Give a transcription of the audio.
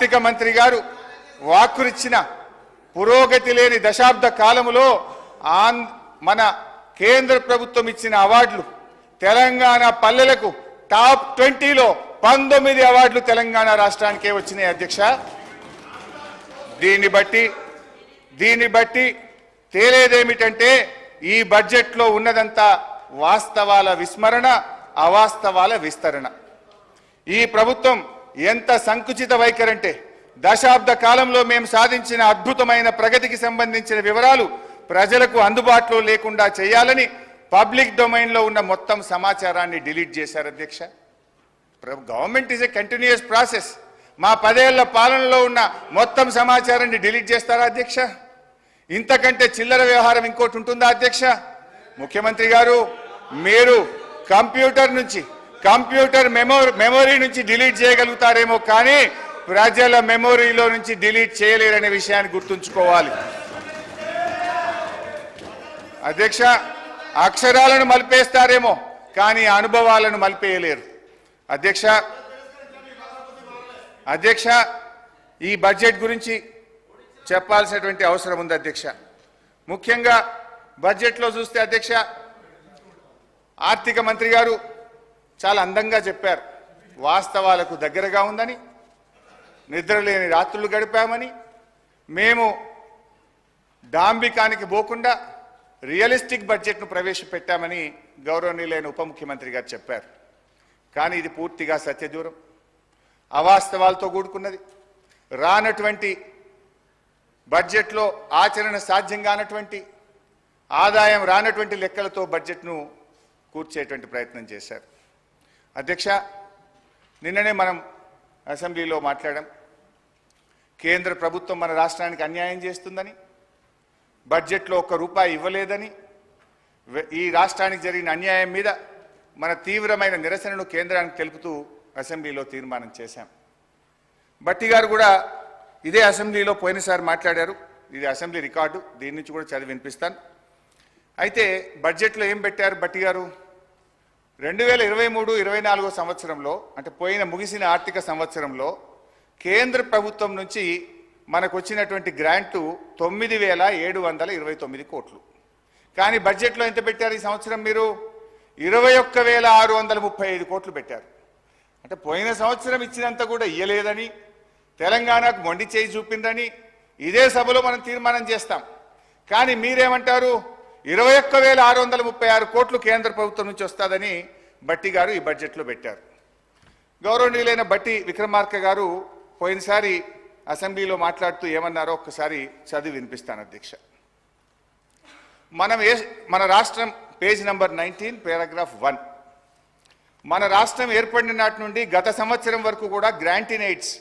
ఆర్థిక మంత్రి గారు వాక్కురిచ్చిన పురోగతి లేని దశాబ్ద కాలములో ఆన్ మన కేంద్ర ప్రభుత్వం ఇచ్చిన అవార్డులు తెలంగాణ పల్లెలకు టాప్ ట్వంటీలో పంతొమ్మిది అవార్డులు తెలంగాణ రాష్ట్రానికే వచ్చినాయి అధ్యక్ష. దీన్ని బట్టి దీన్ని బట్టి తేలేదేమిటంటే ఈ బడ్జెట్లో ఉన్నదంతా వాస్తవాల విస్మరణ అవాస్తవాల విస్తరణ. ఈ ప్రభుత్వం ఎంత సంకుచిత వైఖరంటే దశాబ్ద కాలంలో మేము సాధించిన అద్భుతమైన ప్రగతికి సంబంధించిన వివరాలు ప్రజలకు అందుబాటులో లేకుండా చేయాలని పబ్లిక్ డొమైన్లో ఉన్న మొత్తం సమాచారాన్ని డిలీట్ చేశారు అధ్యక్ష. Government is a continuous process. మా పదేళ్ళ పాలనలో ఉన్న మొత్తం సమాచారాన్ని డిలీట్ చేస్తారా అధ్యక్ష? ఇంతకంటే చిల్లర వ్యవహారం ఇంకోటి ఉంటుందా అధ్యక్ష? ముఖ్యమంత్రి గారు మీరు కంప్యూటర్ నుంచి కంప్యూటర్ మెమో మెమొరీ నుంచి డిలీట్ చేయగలుగుతారేమో కానీ ప్రజల మెమొరీలో నుంచి డిలీట్ చేయలేరనే విషయాన్ని గుర్తుంచుకోవాలి. అధ్యక్ష అక్షరాలను మలిపేస్తారేమో కానీ అనుభవాలను మలిపేయలేరు. అధ్యక్ష అధ్యక్ష ఈ బడ్జెట్ గురించి చెప్పాల్సినటువంటి అవసరం ఉంది అధ్యక్ష. ముఖ్యంగా బడ్జెట్లో చూస్తే అధ్యక్ష ఆర్థిక మంత్రి గారు చాలా అందంగా చెప్పారు. వాస్తవాలకు దగ్గరగా ఉందని నిద్రలేని రాత్రులు గడిపామని మేము డాంబికానికి పోకుండా రియలిస్టిక్ బడ్జెట్ను ప్రవేశపెట్టామని గౌరవనీయులైన ఉప ముఖ్యమంత్రి గారు చెప్పారు. కానీ ఇది పూర్తిగా సత్యదూరం. అవాస్తవాలతో కూడుకున్నది. రానటువంటి బడ్జెట్లో ఆచరణ సాధ్యం కానటువంటి ఆదాయం రానటువంటి లెక్కలతో బడ్జెట్ను కూర్చేటువంటి ప్రయత్నం చేశారు. అధ్యక్ష నిన్ననే మనం అసెంబ్లీలో మాట్లాడాం. కేంద్ర ప్రభుత్వం మన రాష్ట్రానికి అన్యాయం చేస్తుందని బడ్జెట్లో ఒక్క రూపాయి ఇవ్వలేదని ఈ రాష్ట్రానికి జరిగిన అన్యాయం మీద మన తీవ్రమైన నిరసనను కేంద్రానికి తెలుపుతూ అసెంబ్లీలో తీర్మానం చేశాం. బట్టి గారు కూడా ఇదే అసెంబ్లీలో పోయినసారి మాట్లాడారు. ఇది అసెంబ్లీ రికార్డు దీని నుంచి కూడా చదివి వినిపిస్తాను. అయితే బడ్జెట్లో ఏం పెట్టారు బట్టి గారు? రెండు వేల ఇరవై మూడు ఇరవై నాలుగో సంవత్సరంలో అంటే పోయిన ముగిసిన ఆర్థిక సంవత్సరంలో కేంద్ర ప్రభుత్వం నుంచి మనకు వచ్చినటువంటి గ్రాంటు తొమ్మిది వేల ఏడు వందల ఇరవై తొమ్మిది కోట్లు. కానీ బడ్జెట్లో ఎంత పెట్టారు ఈ సంవత్సరం మీరు? ఇరవై ఒక్క వేల ఆరు వందల ముప్పై ఐదు కోట్లు పెట్టారు. అంటే పోయిన సంవత్సరం ఇచ్చినంత కూడా ఇయ్యలేదని తెలంగాణకు మొండి చేయి చూపిందని ఇదే సభలో మనం తీర్మానం చేస్తాం. కానీ మీరేమంటారు? ఇరవై ఒక్క వేల ఆరు వందల ముప్పై ఆరు కోట్లు కేంద్ర ప్రభుత్వం నుంచి వస్తుందని బట్టి గారు ఈ బడ్జెట్లో పెట్టారు. గౌరవనీయులైన బట్టి విక్రమార్క గారు పోయినసారి అసెంబ్లీలో మాట్లాడుతూ ఏమన్నారో ఒక్కసారి చదివి వినిపిస్తాను అధ్యక్ష. మనం ఏ మన రాష్ట్రం page number nineteen paragraph one. మన రాష్ట్రం ఏర్పడిన నాటి నుండి గత సంవత్సరం వరకు కూడా గ్రాంటీనైట్స్